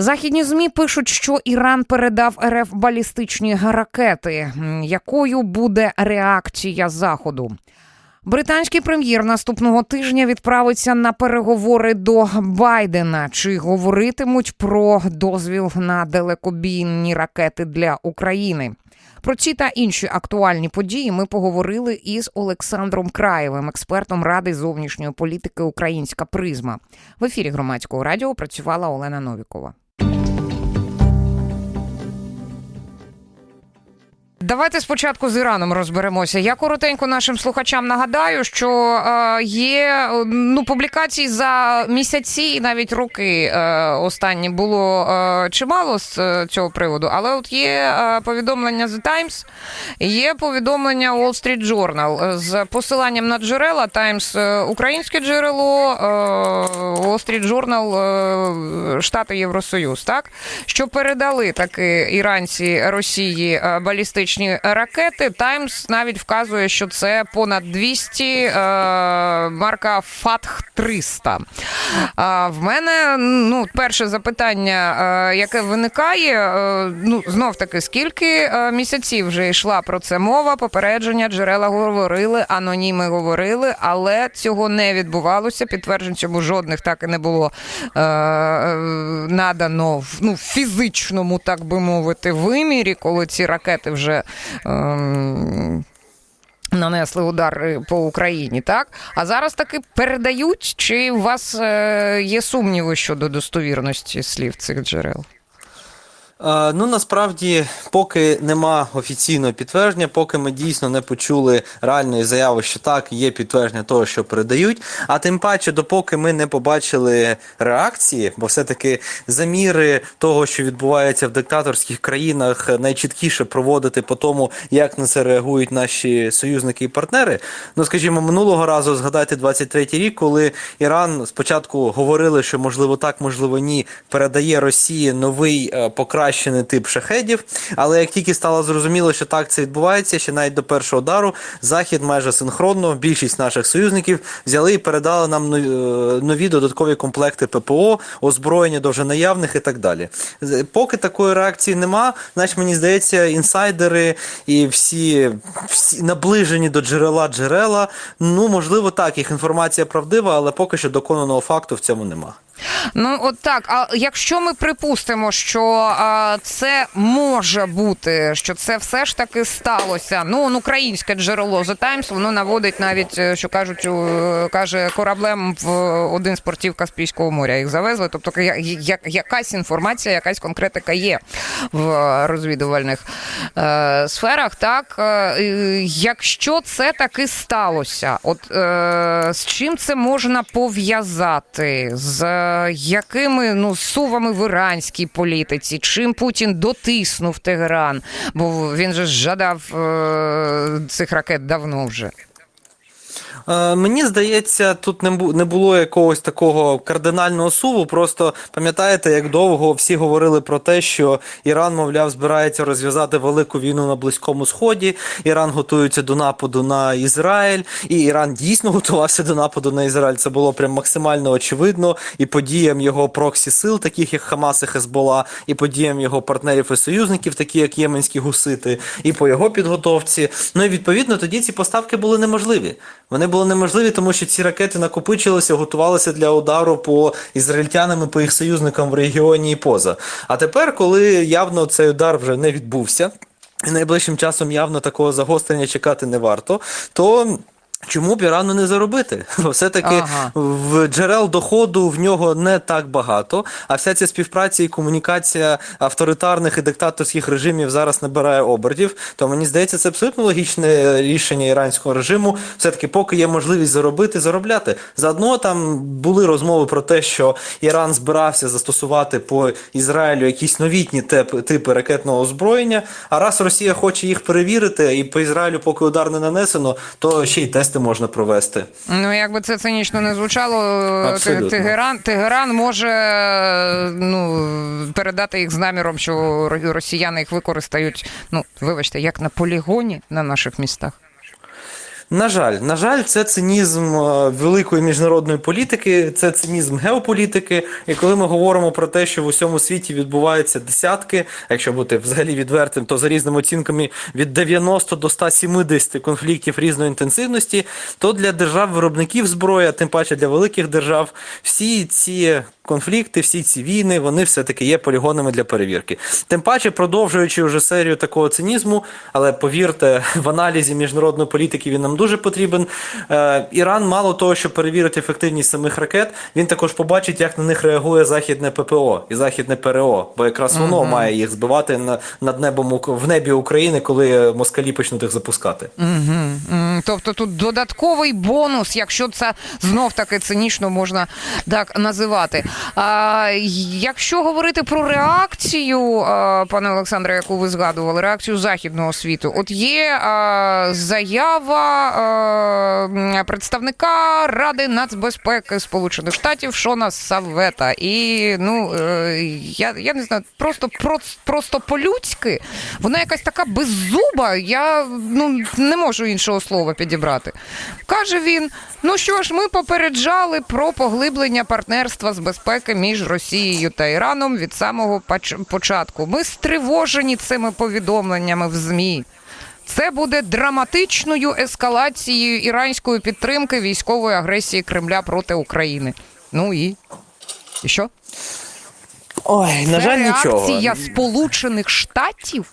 Західні змі пишуть, що Іран передав РФ балістичні ракети. Якою буде реакція заходу? Британський прем'єр наступного тижня відправиться на переговори до Байдена. Чи говоритимуть про дозвіл на далекобійні ракети для України? Про ці та інші актуальні події ми поговорили із Олександром Краєвим, експертом Ради зовнішньої політики Українська призма. В ефірі громадського радіо працювала Олена Новікова. Давайте спочатку з Іраном розберемося. Я коротенько нашим слухачам нагадаю, що е, є ну публікацій за місяці і навіть роки е, останні було е, чимало з цього приводу. Але от є повідомлення The Times, є повідомлення Wall Street Journal з посиланням на джерела. Times українське джерело, Wall Street Journal Штати Євросоюз. Так що передали таки іранці Росії е, балістичні ракети. Таймс навіть вказує, що це понад 200 е, марка Фатх 300. А в мене ну перше запитання, е, яке виникає, е, ну знов таки, скільки е, місяців вже йшла про це мова? Попередження джерела говорили, аноніми говорили, але цього не відбувалося. Підтверджень цьому жодних так і не було е, е, надано в ну, фізичному, так би мовити, вимірі, коли ці ракети вже. Ем, Нанесли удар по Україні, так? А зараз таки передають, чи у вас е, є сумніви щодо достовірності слів цих джерел? Е, Ну насправді, поки нема офіційного підтвердження, поки ми дійсно не почули реальної заяви, що так, є підтвердження того, що передають. А тим паче, допоки ми не побачили реакції, бо все-таки заміри того, що відбувається в диктаторських країнах, найчіткіше проводити по тому, як на це реагують наші союзники і партнери. Ну, скажімо, минулого разу згадайте 23-й рік, коли Іран спочатку говорили, що можливо так, можливо, ні, передає Росії новий е, покращений тип шахедів. Але як тільки стало зрозуміло, що так це відбувається, ще навіть до першого удару, захід майже синхронно, більшість наших союзників взяли і передали нам нові, е, додаткові комплекти ППО, озброєння до вже наявних і так далі. Поки такої реакції нема, значить мені здається, інсайдери і всі, всі наближені до джерела джерела. Ну можливо, так, їх інформація правдива, але поки що доконаного факту в цьому нема. Ну от так. А якщо ми припустимо, що а, це може бути, що це все ж таки сталося. Ну, українське джерело The Times, воно наводить навіть, е, що кажуть, е, каже кораблем в один з портів Каспійського моря. Їх завезли. Тобто, я- я- якась інформація, якась конкретика є в розвідувальних е, сферах. Так, Е, якщо це таки сталося, от е, з чим це можна пов'язати? З якими ну сувами в іранській політиці? Чим Путін дотиснув Тегеран? Бо він же жадав е, цих ракет давно вже. Е, Мені здається, тут не не було якогось такого кардинального суву. Просто пам'ятаєте, як довго всі говорили про те, що Іран, мовляв, збирається розв'язати велику війну на Близькому Сході. Іран готується до нападу на Ізраїль, і Іран дійсно готувався до нападу на Ізраїль. Це було прям максимально очевидно. І подіям його проксі сил, таких як Хамас і Хезбола, і подіям його партнерів і союзників, такі як Єменські гусити, і по його підготовці. Ну і відповідно тоді ці поставки були неможливі. Вони були неможливі, тому що ці ракети накопичилися, готувалися для удару по ізраїльтянам і по їх союзникам в регіоні і поза. А тепер, коли явно цей удар вже не відбувся, і найближчим часом явно такого загострення чекати не варто, то. Чому б Ірану не заробити? Бо все-таки Ага. в джерел доходу в нього не так багато, а вся ця співпраця і комунікація авторитарних і диктаторських режимів зараз набирає обертів. То мені здається, це абсолютно логічне рішення іранського режиму. Все-таки, поки є можливість заробити, заробляти. Заодно там були розмови про те, що Іран збирався застосувати по Ізраїлю якісь новітні типи ракетного озброєння. А раз Росія хоче їх перевірити, і по Ізраїлю, поки удар не нанесено, то ще й тести можна провести. Ну, якби це цинічно не звучало, Те- Абсолютно. Тегеран, Тегеран може е, ну, передати їх з наміром, що ро- росіяни їх використають, ну, вибачте, як на полігоні на наших містах. На жаль, на жаль, це цинізм е, великої міжнародної політики, це цинізм геополітики. І коли ми говоримо про те, що в усьому світі відбуваються десятки, якщо бути взагалі відвертим, то за різними оцінками від 90 до 170 конфліктів різної інтенсивності, то для держав-виробників зброї, а тим паче для великих держав, всі ці конфлікти, всі ці війни, вони все-таки є полігонами для перевірки. Тим паче, продовжуючи вже серію такого цинізму, але повірте, в аналізі міжнародної політики він нам дуже потрібен. Е, Іран, мало того, що перевірить ефективність самих ракет, він також побачить, як на них реагує західне ППО і західне ПРО, бо якраз воно має їх збивати на, над небом в небі України, коли москалі почнуть їх запускати. М, Тобто тут додатковий бонус, якщо це знов таки цинічно можна так називати. Якщо говорити про реакцію, пане Олександре, яку ви згадували, реакцію західного світу, от є заява представника Ради нацбезпеки Сполучених Штатів Шона Савета. І ну е, я, я не знаю, просто просто, просто по-людськи вона якась така беззуба. Я ну не можу іншого слова підібрати. Каже він: ну що ж, ми попереджали про поглиблення партнерства з безпеки між Росією та Іраном від самого початку. Ми стривожені цими повідомленнями в ЗМІ. Це буде драматичною ескалацією іранської підтримки військової агресії Кремля проти України. Ну і, і що? Ой, на жаль, нічого. Сполучених Штатів?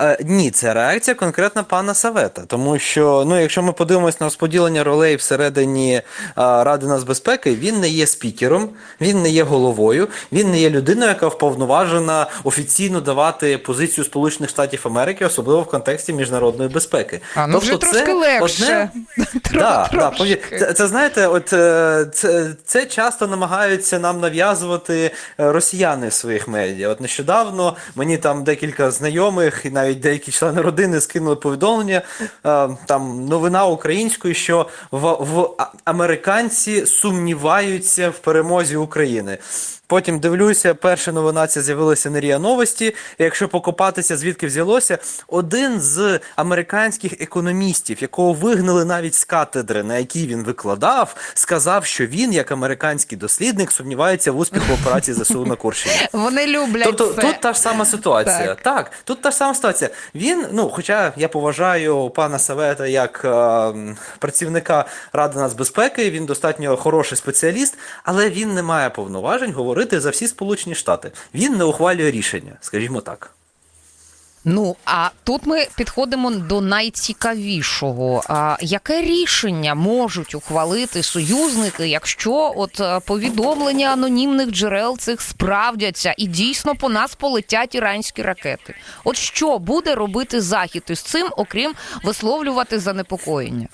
Е, ні, це реакція конкретно пана Савета. Тому що, ну, якщо ми подивимось на розподілення ролей всередині е, Ради нацбезпеки, він не є спікером, він не є головою, він не є людиною, яка вповноважена офіційно давати позицію Сполучених Штатів Америки, особливо в контексті міжнародної безпеки. А ну вже трошки легше. Да, да, Трошки. це, це знаєте, от е, це, це часто намагаються нам нав'язувати е, росіяни в своїх медіа. От нещодавно мені там декілька знайомих і навіть деякі члени родини скинули повідомлення. е, Там новина українською, що в, в американці сумніваються в перемозі України. Потім дивлюся, перша новина ця з'явилася на РІА Новості. Якщо покопатися, звідки взялося, один з американських економістів, якого вигнали навіть з катедри, на якій він викладав, сказав, що він, як американський дослідник, сумнівається в успіху операції ЗСУ на Курщині. Вони люблять Тобто це. тут та ж сама ситуація. Так. Так. тут та ж сама ситуація. Він, ну, хоча я поважаю пана Савета як е, працівника Ради нацбезпеки, він достатньо хороший спеціаліст, але він не має повноважень говорити за всі Сполучені Штати. Він не ухвалює рішення, скажімо так. Ну а тут ми підходимо до найцікавішого. А яке рішення можуть ухвалити союзники, якщо от е, повідомлення анонімних джерел цих справдяться і дійсно по нас полетять іранські ракети? От що буде робити захід із цим, окрім висловлювати занепокоєння?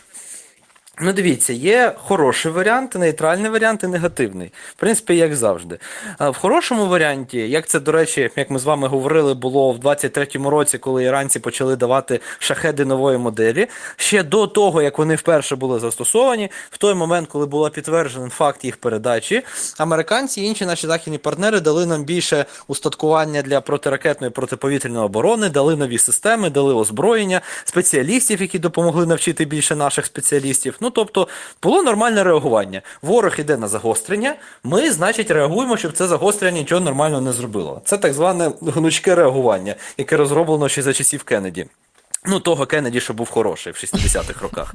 Ну, дивіться, є хороший варіант, нейтральний варіант і негативний. В принципі, як завжди. В хорошому варіанті, як це, до речі, як ми з вами говорили, було в 23-му році, коли іранці почали давати шахеди нової моделі. Ще до того, як вони вперше були застосовані, в той момент, коли була підтверджений факт їх передачі, американці і інші наші західні партнери дали нам більше устаткування для протиракетної протиповітряної оборони, дали нові системи, дали озброєння, спеціалістів, які допомогли навчити більше наших спеціалістів. Ну тобто було нормальне реагування. Ворог іде на загострення. Ми, значить, реагуємо, щоб це загострення нічого нормального не зробило. Це так зване гнучке реагування, яке розроблено ще за часів Кеннеді. Ну, того Кеннеді, що був хороший в 60-х роках.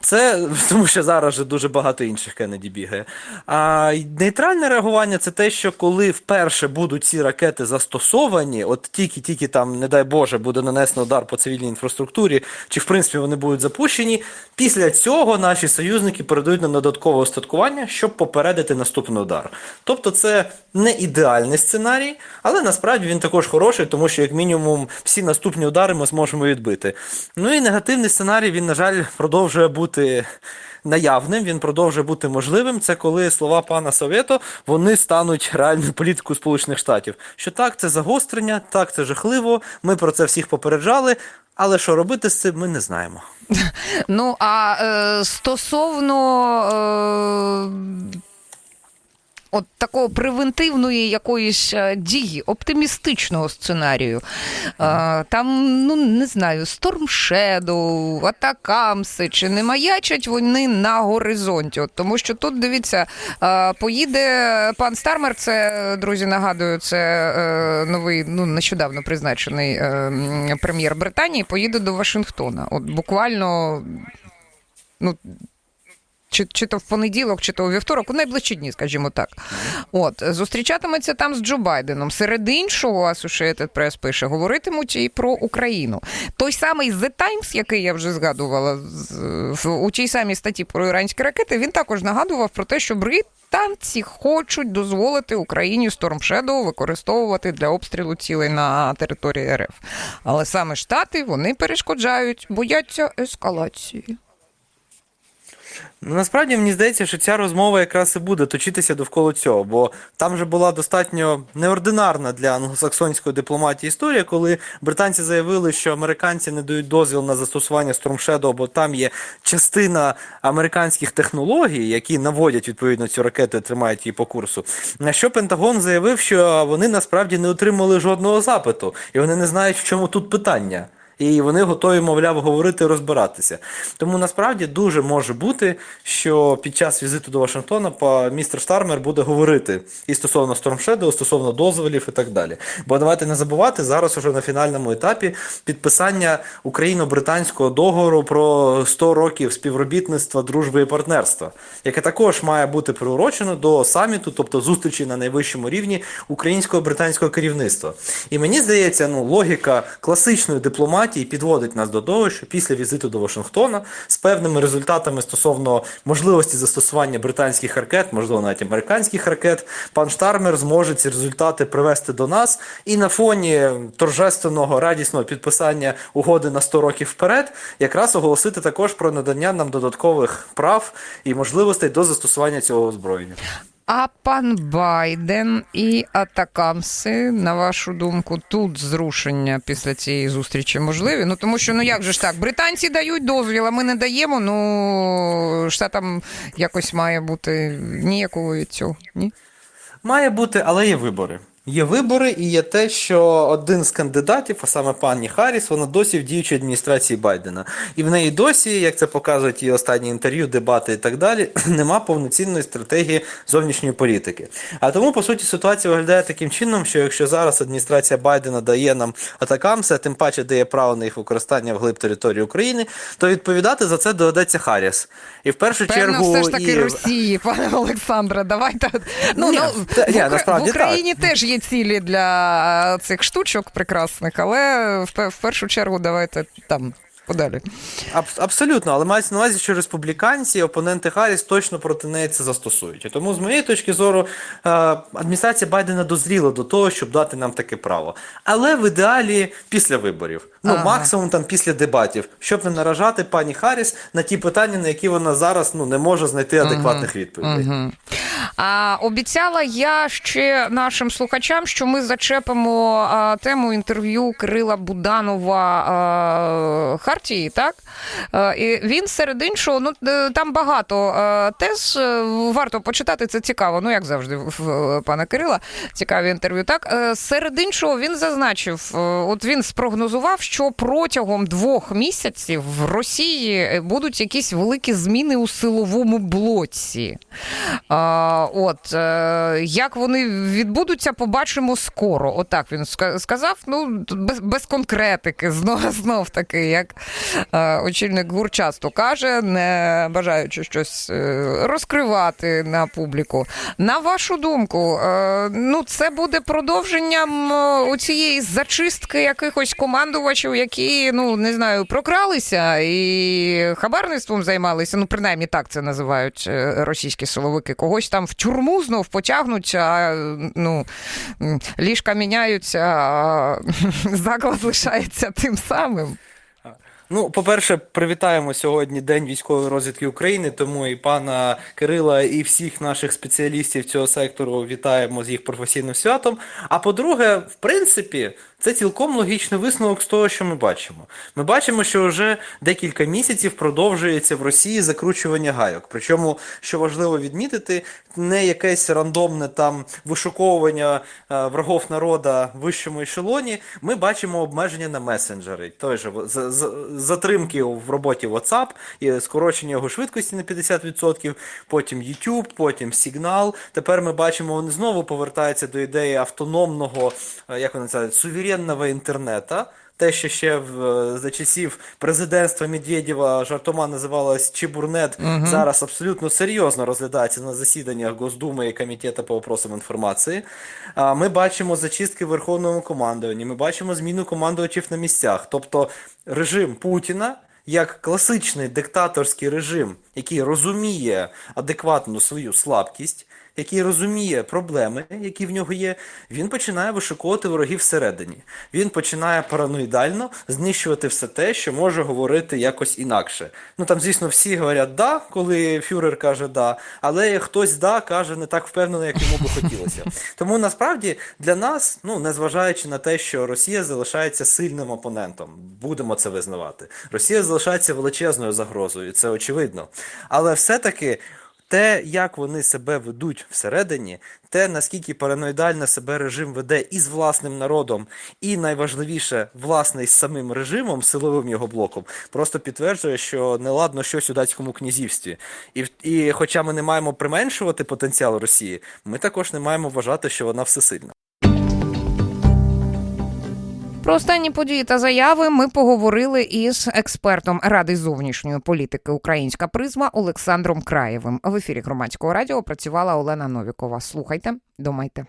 Це тому, що зараз же дуже багато інших Кеннеді бігає. А нейтральне реагування це те, що коли вперше будуть ці ракети застосовані, от тільки-тільки там, не дай Боже, буде нанесено удар по цивільній інфраструктурі, чи в принципі вони будуть запущені. Після цього наші союзники передають нам додаткове остаткування, щоб попередити наступний удар. Тобто, це не ідеальний сценарій, але насправді він також хороший, тому що як мінімум всі наступні удари ми зможемо відбити. Ну і негативний сценарій він, на жаль, продовжує бути. Наявним він продовжує бути можливим. Це коли слова пана Совєто вони стануть реальною політикою Сполучених Штатів. Що так, це загострення, так це жахливо. Ми про це всіх попереджали. Але що робити з цим, ми не знаємо. Ну а е, стосовно. Е, от такого превентивної якоїсь е, дії, оптимістичного сценарію. Е, Там, ну не знаю, Shadow, Атакамси, чи не маячать вони на горизонті? От, тому що тут дивіться, е, поїде пан Стармер, це друзі, нагадую, це новий, ну нещодавно призначений прем'єр Британії, поїде до Вашингтона. От буквально. Ну, чи, чи то в понеділок, чи то у вівторок, у найближчі дні, скажімо так. От зустрічатиметься там з Джо Байденом. Серед іншого, Associated Press пише, говоритимуть і про Україну. Той самий The Times, який я вже згадувала у тій самій статті про іранські ракети, він також нагадував про те, що британці хочуть дозволити Україні Storm Shadow використовувати для обстрілу цілей на території РФ. Але саме Штати вони перешкоджають, бояться ескалації. Ну, насправді мені здається, що ця розмова якраз і буде точитися довкола цього, бо там же була достатньо неординарна для англосаксонської дипломатії історія, коли британці заявили, що американці не дають дозвіл на застосування Storm Shadow, бо там є частина американських технологій, які наводять відповідно цю ракету і тримають її по курсу. На що Пентагон заявив, що вони насправді не отримали жодного запиту, і вони не знають, в чому тут питання. І вони готові, мовляв, говорити, розбиратися. Тому насправді дуже може бути, що під час візиту до Вашингтона містер Стармер буде говорити і стосовно Shadow, стосовно дозволів і так далі. Бо давайте не забувати зараз уже на фінальному етапі підписання україно-британського договору про 100 років співробітництва, дружби і партнерства, яке також має бути приурочено до саміту, тобто зустрічі на найвищому рівні українського британського керівництва. І мені здається, ну логіка класичної дипломатії підводить нас до того, що після візиту до Вашингтона з певними результатами стосовно можливості застосування британських ракет, можливо, навіть американських ракет, пан Штармер зможе ці результати привести до нас і на фоні торжественного радісного підписання угоди на 100 років вперед, якраз оголосити також про надання нам додаткових прав і можливостей до застосування цього озброєння. А пан Байден і Атакамси, на вашу думку, тут зрушення після цієї зустрічі можливі? Ну тому що ну як же ж так, британці дають дозвіл, а ми не даємо. Ну штатам якось має бути ніякого від цього. Ні? Має бути, але є вибори. Є вибори, і є те, що один з кандидатів, а саме пані Харріс, вона досі в діючій адміністрації Байдена. І в неї досі, як це показують її останні інтерв'ю, дебати і так далі, нема повноцінної стратегії зовнішньої політики. А тому, по суті, ситуація виглядає таким чином, що якщо зараз адміністрація Байдена дає нам атакамси, а тим паче дає право на їх використання вглиб території України, то відповідати за це доведеться Харріс. І в першу Певно, чергу все ж таки і... Росії, пане Олександре. Давайте ну, Ні, ну та- в, ні, насправді в Україні теж є цілі для е, цих штучок прекрасних, але в першу чергу давайте там подалі. Аб- абсолютно, але мається на увазі, що республіканці, опоненти Харріс точно проти неї це застосують. І тому, з моєї точки зору, е, адміністрація Байдена дозріла до того, щоб дати нам таке право. Але в ідеалі після виборів, ну Ага. максимум там після дебатів, щоб не наражати пані Харріс на ті питання, на які вона зараз ну не може знайти адекватних відповідей. Мгм. А обіцяла я ще нашим слухачам, що ми зачепимо а, тему інтерв'ю Кирила Буданова а, Хартії, так? І він серед іншого, ну е, там багато а, тез. е, Варто почитати, це цікаво. Ну, як завжди, в пана Кирила, цікаві інтерв'ю. Так, Е, серед іншого, він зазначив, е, от він спрогнозував, що протягом двох місяців в Росії е, будуть якісь великі зміни у силовому блоці. От е, як вони відбудуться, побачимо скоро. Отак він ска- сказав. Ну без, без конкретики, знов, знов таки, як е, очільник ГУР часто каже, не бажаючи щось е, розкривати на публіку. На вашу думку, е, ну це буде продовженням цієї зачистки якихось командувачів, які ну не знаю, прокралися і хабарництвом займалися. Ну, принаймні так це називають е, російські силовики. Когось там в тюрму знов потягнуть, а ну ліжка міняються, а заклад лишається тим самим. Ну, по-перше, привітаємо сьогодні День військової розвідки України, тому і пана Кирила, і всіх наших спеціалістів цього сектору вітаємо з їх професійним святом. А по-друге, в принципі, Це цілком логічний висновок з того, що ми бачимо. Ми бачимо, що вже декілька місяців продовжується в Росії закручування гайок. Причому, що важливо відмітити, не якесь рандомне там вишуковування е, врагов народа в вищому ешелоні. Ми бачимо обмеження на месенджери, той же з- з- затримки в роботі WhatsApp і скорочення його швидкості на 50%, потім YouTube, потім Signal. Тепер ми бачимо, вони знову повертаються до ідеї автономного, е, як вони називають, суверенного інтернета. Те, що ще в, е, за часів президентства Медведєва жартома називалось Чебурнет, зараз абсолютно серйозно розглядається на засіданнях Госдуми і Комітету по вопросам інформації. Ми бачимо зачистки в Верховному командуванні, ми бачимо зміну командувачів на місцях. Тобто режим Путіна як класичний диктаторський режим, який розуміє адекватно свою слабкість, який розуміє проблеми, які в нього є, він починає вишукувати ворогів всередині. Він починає параноїдально знищувати все те, що може говорити якось інакше. Ну там, звісно, всі говорять да, коли фюрер каже да, але хтось да каже не так впевнено, як йому би хотілося. Тому насправді для нас, ну незважаючи на те, що Росія залишається сильним опонентом, будемо це визнавати. Росія залишається величезною загрозою, це очевидно. Але все-таки. Те, як вони себе ведуть всередині, те, наскільки параноїдально себе режим веде і з власним народом, і найважливіше, власне, із самим режимом, силовим його блоком, просто підтверджує, що неладно щось у датському князівстві. І, і хоча ми не маємо применшувати потенціал Росії, ми також не маємо вважати, що вона всесильна. Про останні події та заяви ми поговорили із експертом Ради зовнішньої політики Українська призма Олександром Краєвим. В ефірі громадського радіо працювала Олена Новікова. Слухайте, думайте.